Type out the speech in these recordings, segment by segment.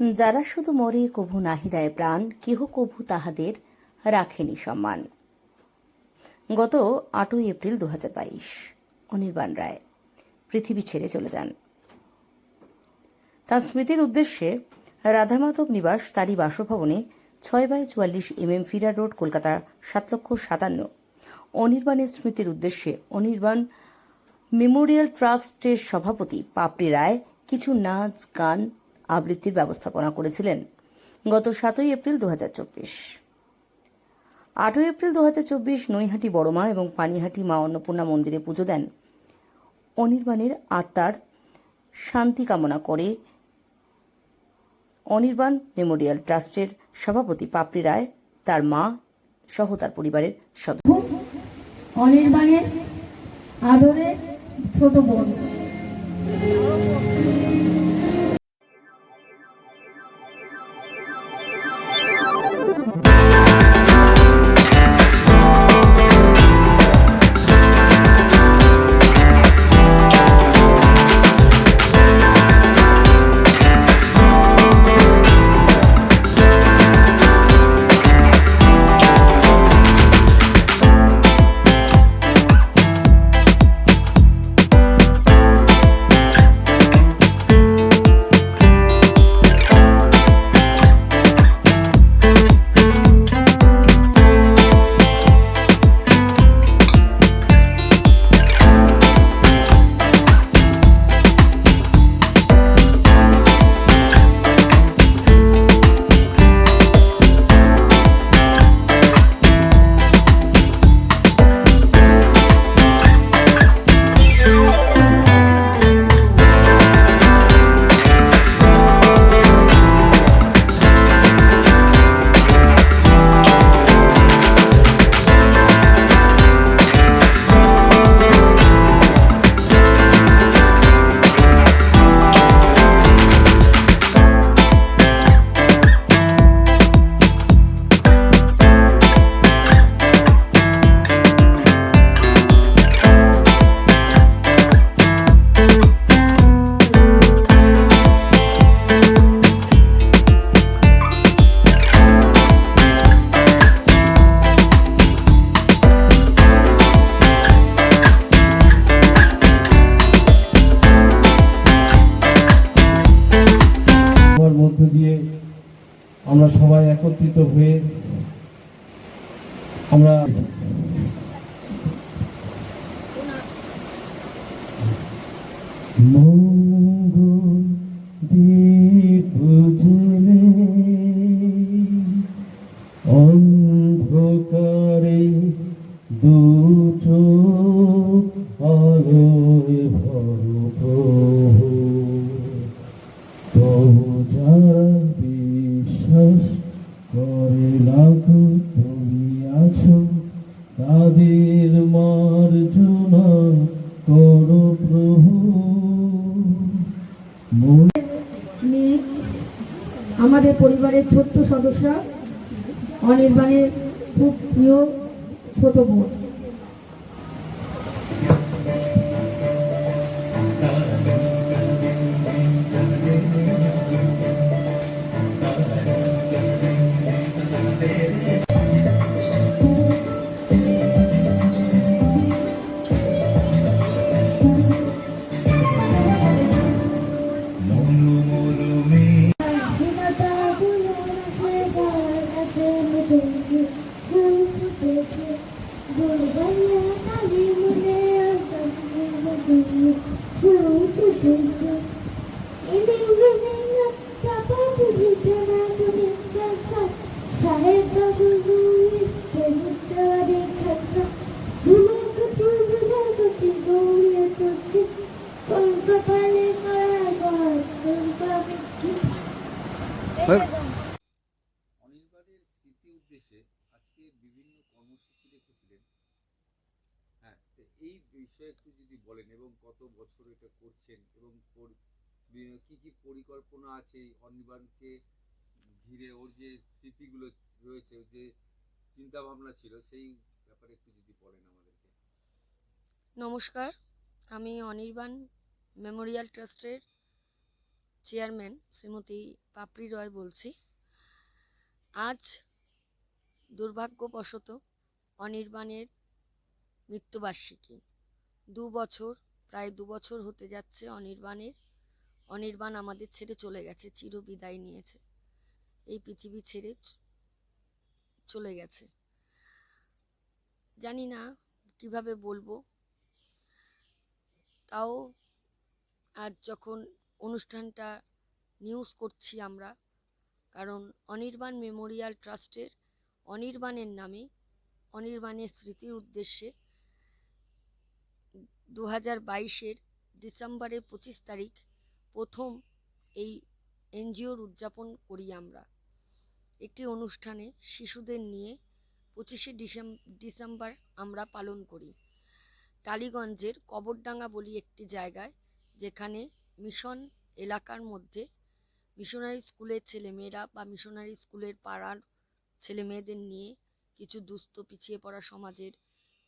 যারা শুধু মরে কভু নাহি দেয় প্রাণ, কেহ কভু তাহাদের রাখেনি সম্মান। গত আটই এপ্রিল দু হাজার বাইশ, অনির্বাণ রায়, পৃথিবী ছেড়ে চলে যান। তার স্মৃতির উদ্দেশ্যে রাধামাধব নিবাস তারই বাসভবনে ছয় বাই চুয়াল্লিশ M M feeder road, Kolkata, সাত লক্ষ সাতান্ন। অনির্বাণের স্মৃতির উদ্দেশ্যে অনির্বাণ মেমোরিয়াল ট্রাস্টের সভাপতি পাপড়ি রায় কিছু নাচ, গান আবৃত্তির ব্যবস্থাপনা করেছিলেন গত সাতই এপ্রিল দু হাজার চব্বিশ। আটই এপ্রিল দু হাজার চব্বিশ নৈহাটি বড়মা এবং পানিহাটি মা অন্নপূর্ণা মন্দিরে পুজো দেন অনির্বাণের আত্মার শান্তি কামনা করে অনির্বাণ মেমোরিয়াল ট্রাস্টের সভাপতি পাপড়ি রায়, তার মা সহ তার পরিবারের সদস্য। অনির্বাণের আদরে ছোট বোন। No আমাদের পরিবারের ছোট্ট সদস্য অনির্বাণের খুব প্রিয় ছোট বোন। যদি বলেন এবং কত বছর এটা করছেন এবং কি কি পরিকল্পনা আছে অনির্বাণকে ঘিরে ওর যে স্মৃতিগুলো রয়েছে যে চিন্তা ভাবনা ছিল সেই ব্যাপারে একটু যদি বলেন আমাদেরকে। নমস্কার, আমি অনির্বাণ মেমোরিয়াল ট্রাস্টের চেয়ারম্যান শ্রীমতী পাপড়ি রয় বলছি। আজ দুর্ভাগ্যবশত অনির্বাণের মৃত্যুবার্ষিকী। দু বছর, প্রায় দু বছর হতে যাচ্ছে অনির্বাণের। অনির্বাণ আমাদের ছেড়ে চলে গেছে, চিরবিদায় নিয়েছে। এই পৃথিবী ছেড়ে চলে গেছে। জানি না কীভাবে বলব। তাও আজ যখন অনুষ্ঠানটা নিউজ করছি আমরা, কারণ অনির্বাণ মেমোরিয়াল ট্রাস্টের অনির্বাণের নামে, অনির্বাণের স্মৃতির উদ্দেশ্যে দু হাজার বাইশের ডিসেম্বরের পঁচিশ তারিখ প্রথম এই এনজিওর উদযাপন করি আমরা। একটি অনুষ্ঠানে শিশুদের নিয়ে পঁচিশে ডিসেম- ডিসেম্বর আমরা পালন করি। টালিগঞ্জের কবরডাঙ্গা বলি একটি জায়গায়, যেখানে মিশন এলাকার মধ্যে মিশনারি স্কুলের ছেলেমেয়েরা বা মিশনারি স্কুলের পাড়ার ছেলে মেয়েদের নিয়ে কিছু দুস্থ পিছিয়ে পড়া সমাজের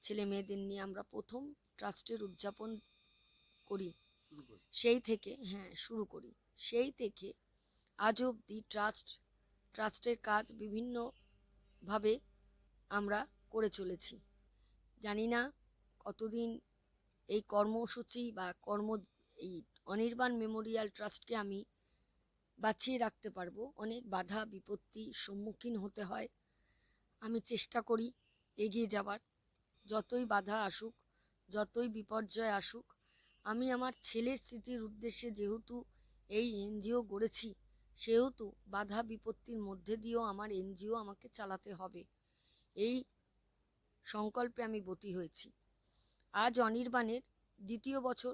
ছেলে মেয়েদের নিয়ে আমরা প্রথম ট্রাস্টের উদযাপন করি। সেই থেকে হ্যাঁ শুরু করি। সেই থেকে আজ অবধি ট্রাস্ট ট্রাস্টের কাজ বিভিন্নভাবে আমরা করে চলেছি। জানি না কতদিন এই কর্মসূচি বা কর্ম এই অনির্বাণ মেমোরিয়াল ট্রাস্টকে আমি বাঁচিয়ে রাখতে পারব। অনেক বাধা বিপত্তি সম্মুখীন হতে হয়। আমি চেষ্টা করি এগিয়ে যাবার যতই বাধা আসুক যতই বিপর্যয় আসুক, আমি আমার ছেলের স্মৃতির উদ্দেশ্যে যেহেতু এই এনজিও গড়েছি, সেহেতু বাধা বিপত্তির মধ্যে দিয়েও আমার এনজিও আমাকে চালাতে হবে। এই সংকল্পে আমি বতী হয়েছি। আজ অনির্বাণের দ্বিতীয় বছর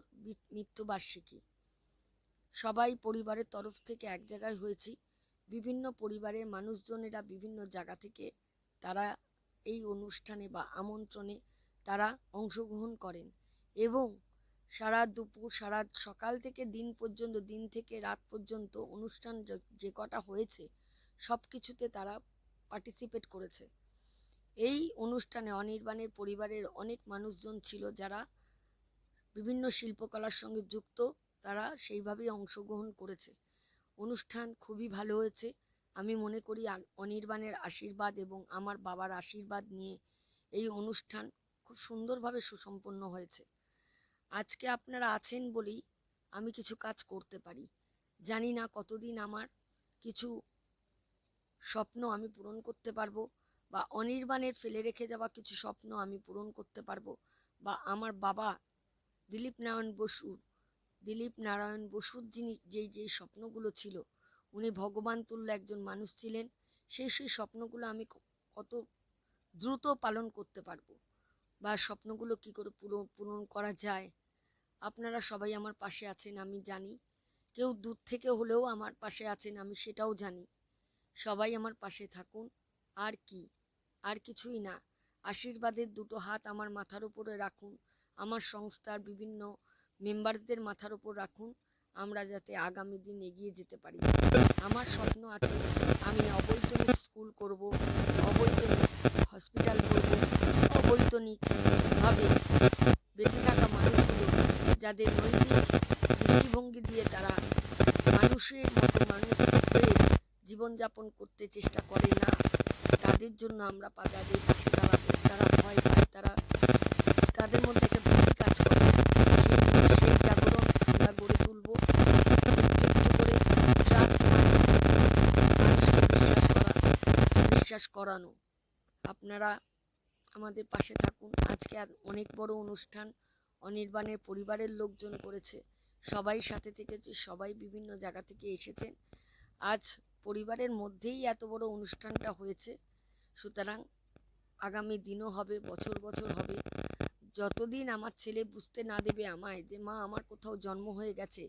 মৃত্যুবার্ষিকী। সবাই পরিবারের তরফ থেকে এক জায়গায় হয়েছি। বিভিন্ন পরিবারের মানুষজনেরা বিভিন্ন জায়গা থেকে তারা এই অনুষ্ঠানে বা আমন্ত্রণে তারা অংশগ্রহণ করেন এবং সারা দুপুর, সারা সকাল থেকে দিন পর্যন্ত, দিন থেকে রাত পর্যন্ত অনুষ্ঠান যে- কটা হয়েছে সব কিছুতে তারা পার্টিসিপেট করেছে। এই অনুষ্ঠানে অনির্বাণের পরিবারের অনেক মানুষজন ছিল যারা বিভিন্ন শিল্পকলার সঙ্গে যুক্ত, তারা সেইভাবেই অংশগ্রহণ করেছে। অনুষ্ঠান খুবই ভালো হয়েছে। আমি মনে করি অনির্বাণের আশীর্বাদ এবং আমার বাবার আশীর্বাদ নিয়ে এই অনুষ্ঠান খুব সুন্দরভাবে সুসম্পন্ন হয়েছে। আজকে আপনারা আছেন বলেই আমি কিছু কাজ করতে পারি। জানি না কতদিন আমার কিছু স্বপ্ন আমি পূরণ করতে পারব বা অনির্বাণের ফেলে রেখে যাওয়া কিছু স্বপ্ন আমি পূরণ করতে পারব বা আমার বাবা দিলীপ নারায়ণ বসু, দিলীপ নারায়ণ বসুর যিনি যেই যেই স্বপ্নগুলো ছিল, উনি ভগবান তুল্য একজন মানুষ ছিলেন, সেই সেই স্বপ্নগুলো আমি কত দ্রুত পালন করতে পারব। বা স্বপ্নগুলো কি করে পূরণ পূরণ করা যায়? আপনারা সবাই আমার পাশে আছেন, আমি জানি। কেউ দূর থেকে হলেও আমার পাশে আছেন, আমি সেটাও জানি। সবাই আমার পাশে থাকুন, আর কি? আর কিছুই না। আশীর্বাদের দুটো হাত আমার মাথার উপরে রাখুন, আমার সংস্থার বিভিন্ন মেম্বারদের মাথার উপর রাখুন, আমরা যাতে আগামী দিন এগিয়ে যেতে পারি। আমার স্বপ্ন আছে, আমি অবৈতনিক স্কুল করব, অবৈতনিক হসপিটাল করব অবৈতনিকভাবে বেঁচে থাকা মানুষগুলো যাদের নৈতিক দৃষ্টিভঙ্গি দিয়ে তারা মানুষের মতো মানুষ হয়ে জীবনযাপন করতে চেষ্টা করে না, তাদের জন্য আমরা পা- তাদের পাশে দাঁড়াবো তারা ভয় পায়, তারা তাদের মধ্যে একটা ভীতি কাজ করে। সেই জন্য সেই জাগরণ আমরা গড়ে তুলবো। একটু করে মানে মানুষকে বিশ্বাস করা, বিশ্বাস করানো। আপনারা আমাদের পাশে থাকুন। আজকে অনেক বড় অনুষ্ঠান অনির্বাণের পরিবারের লোকজন করেছে। সবাই সাথে থেকেছে, সবাই বিভিন্ন জায়গা থেকে এসেছেন। আজ পরিবারের মধ্যেই এত বড় অনুষ্ঠানটা হয়েছে। সুতরাং আগামী দিনও হবে, বছর বছর হবে। যতদিন আমার ছেলে বুঝতে না দেবে আমায় যে, মা, আমার কোথাও জন্ম হয়ে গেছে,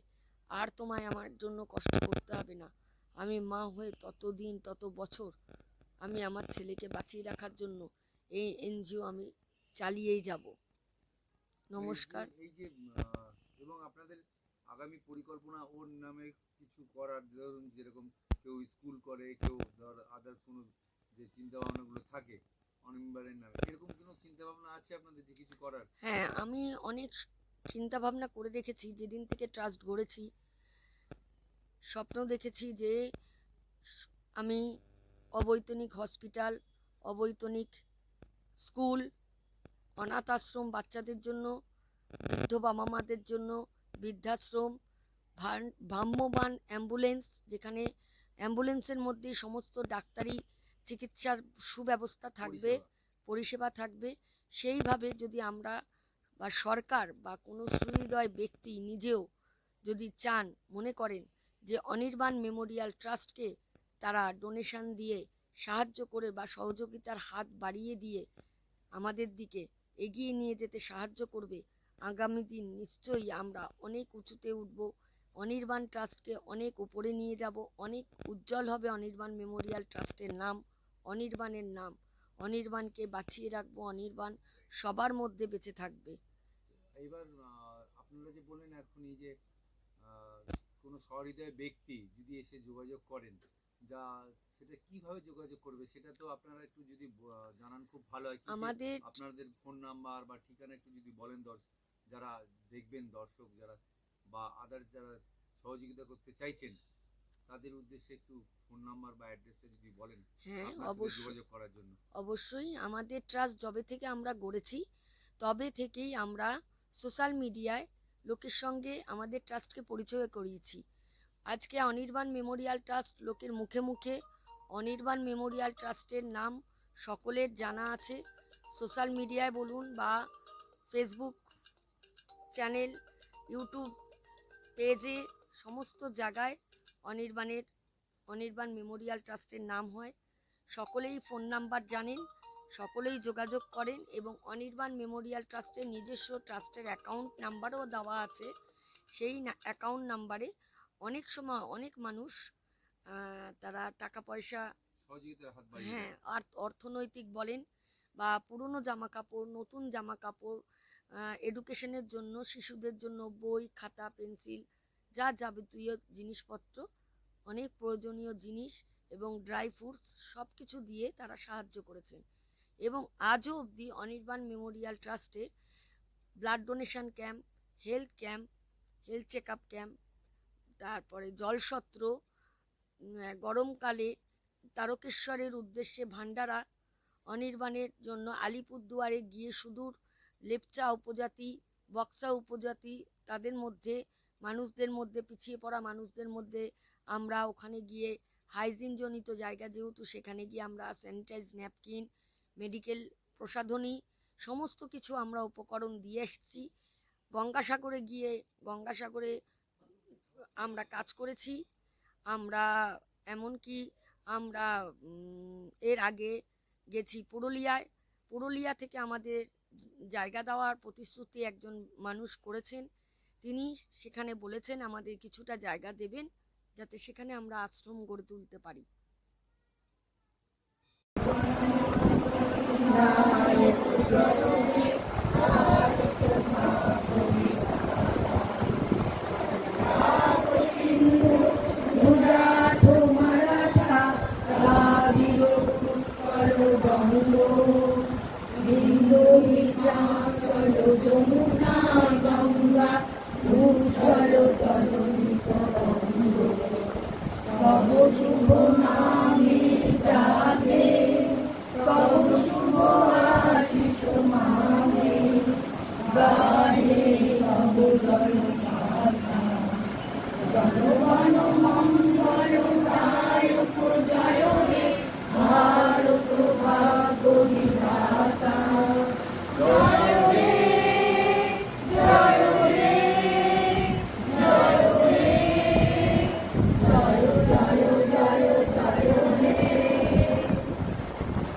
আর তোমায় আমার জন্য কষ্ট করতে হবে না। আমি মা হয়ে ততদিন, তত বছর আমি আমার ছেলেকে বাঁচিয়ে রাখার জন্য এই এনজিও আমি চালিয়েই যাব। নমস্কার। এই যে- এবং আপনাদের আগামী পরিকল্পনা ওর নামে কিছু করার ধরুন যেরকম কেউ স্কুল করে কেউ ধর আদার্স কোনো যে চিন্তা ভাবনাগুলো থাকে অনির্বাণের নামে এরকম কোনো চিন্তা ভাবনা আছে আপনাদের যে কিছু করার? হ্যাঁ আমি অনেক চিন্তা ভাবনা করে রেখেছি যেদিন থেকে ট্রাস্ট গড়েছি স্বপ্ন দেখেছি যে আমি অবৈতনিক হসপিটাল অবৈতনিক স্কুল অনাথ আশ্রম বাচ্চাদের জন্য বৃদ্ধ বাবা মাদের জন্য বৃদ্ধাশ্রম ভান- ভ্রাম্যমাণ অ্যাম্বুলেন্স যেখানে অ্যাম্বুলেন্সের মধ্যে সমস্ত ডাক্তারি চিকিৎসার সুব্যবস্থা থাকবে পরিষেবা। থাকবে। সেইভাবে যদি আমরা বা সরকার বা কোনো সুহৃদয় ব্যক্তি নিজেও যদি চান মনে করেন যে অনির্বাণ মেমোরিয়াল ট্রাস্টকে তারা ডোনেশন দিয়ে সাহায্য করে বা সহযোগিতার হাত বাড়িয়ে দিয়ে আমাদের দিকে এগিয়ে নিয়ে যেতে সাহায্য করবে, আগামী দিন নিশ্চয়ই আমরা অনেক উঁচুতে উঠব, অনির্বাণ ট্রাস্টকে অনেক উপরে নিয়ে যাব, অনেক উজ্জ্বল হবে অনির্বাণ মেমোরিয়াল ট্রাস্টের নাম, অনির্বাণের নাম, অনির্বাণকে বাঁচিয়ে রাখব, অনির্বাণ সবার মধ্যে বেঁচে থাকবে। আপনারা যে বললেন এখন এই যে কোনো সহৃদয় ব্যক্তি যদি এসে যোগাযোগ করেন, যা সেটা কীভাবে যোগাযোগ করবে সেটা তো আপনারা একটু যদি জানান খুব ভালো হয় আমাদের আপনাদের ফোন নাম্বার বা ঠিকানা একটু যদি বলেন দর্শক যারা দেখবেন দর্শক যারা বা আদার্স যারা সহযোগিতা করতে চাইছেন তাদের উদ্দেশ্যে একটু ফোন নাম্বার বা অ্যাড্রেসটা যদি বলেন হ্যাঁ অবশ্যই। যোগাযোগ করার জন্য। অবশ্যই আমাদের ট্রাস্ট যবে থেকে আমরা গড়েছি তবে থেকেই আমরা সোশ্যাল মিডিয়ায় লোকের সঙ্গে আমাদের ট্রাস্টকে পরিচয় করিয়েছি। আজকে অনির্বাণ মেমোরিয়াল ট্রাস্ট লোকের মুখে মুখে অনির্বাণ মেমোরিয়াল ট্রাস্টের নাম সকলের জানা আছে। সোশ্যাল মিডিয়ায় বলুন বা ফেসবুক চ্যানেল, ইউটিউব পেজে সমস্ত জায়গায় অনির্বাণের, অনির্বাণ মেমোরিয়াল ট্রাস্টের নাম হয়। সকলেই ফোন নাম্বার জানেন, সকলেই যোগাযোগ করেন এবং অনির্বাণ মেমোরিয়াল ট্রাস্টের নিজস্ব ট্রাস্টের অ্যাকাউন্ট নাম্বারও দেওয়া আছে। সেই অ্যাকাউন্ট নাম্বারে অনেক সময় অনেক মানুষ তারা টাকা পয়সা হ্যাঁ। আর অর্থনৈতিক বলেন বা পুরনো জামা কাপড় নতুন জামা কাপড় এডুকেশনের জন্য শিশুদের জন্য বই খাতা পেন্সিল যা যাবতীয় জিনিসপত্র অনেক প্রয়োজনীয় জিনিস এবং ড্রাই ফ্রুটস সব কিছু দিয়ে তারা সাহায্য করেছেন এবং আজও অবধি Anirban memorial ট্রাস্টে blood donation camp health camp health check up camp তারপরে জলসত্র গরমকালে তারকেশ্বরের উদ্দেশ্যে ভান্ডারা অনির্বাণের জন্য আলিপুরদুয়ারে গিয়ে সুদূর লেপচা উপজাতি, বক্সা উপজাতি তাদের মধ্যে, মানুষদের মধ্যে, পিছিয়ে পড়া মানুষদের মধ্যে আমরা ওখানে গিয়ে হাইজিন জনিত জায়গা যেহেতু সেখানে গিয়ে আমরা স্যানিটাইজ, ন্যাপকিন, মেডিকেল প্রসাধনী সমস্ত কিছু আমরা উপকরণ দিয়ে এসেছি। গঙ্গাসাগরে গিয়ে গঙ্গাসাগরে আমরা কাজ করেছি। আমরা, এমনকি আমরা এর আগে গেছি পুরুলিয়ায়। পুরুলিয়া থেকে আমাদের জায়গা দেওয়ার প্রতিশ্রুতি একজন মানুষ করেছেন। তিনি সেখানে বলেছেন, আমাদের কিছুটা জায়গা দেবেন, যাতে সেখানে আমরা আশ্রম গড়ে তুলতে পারি।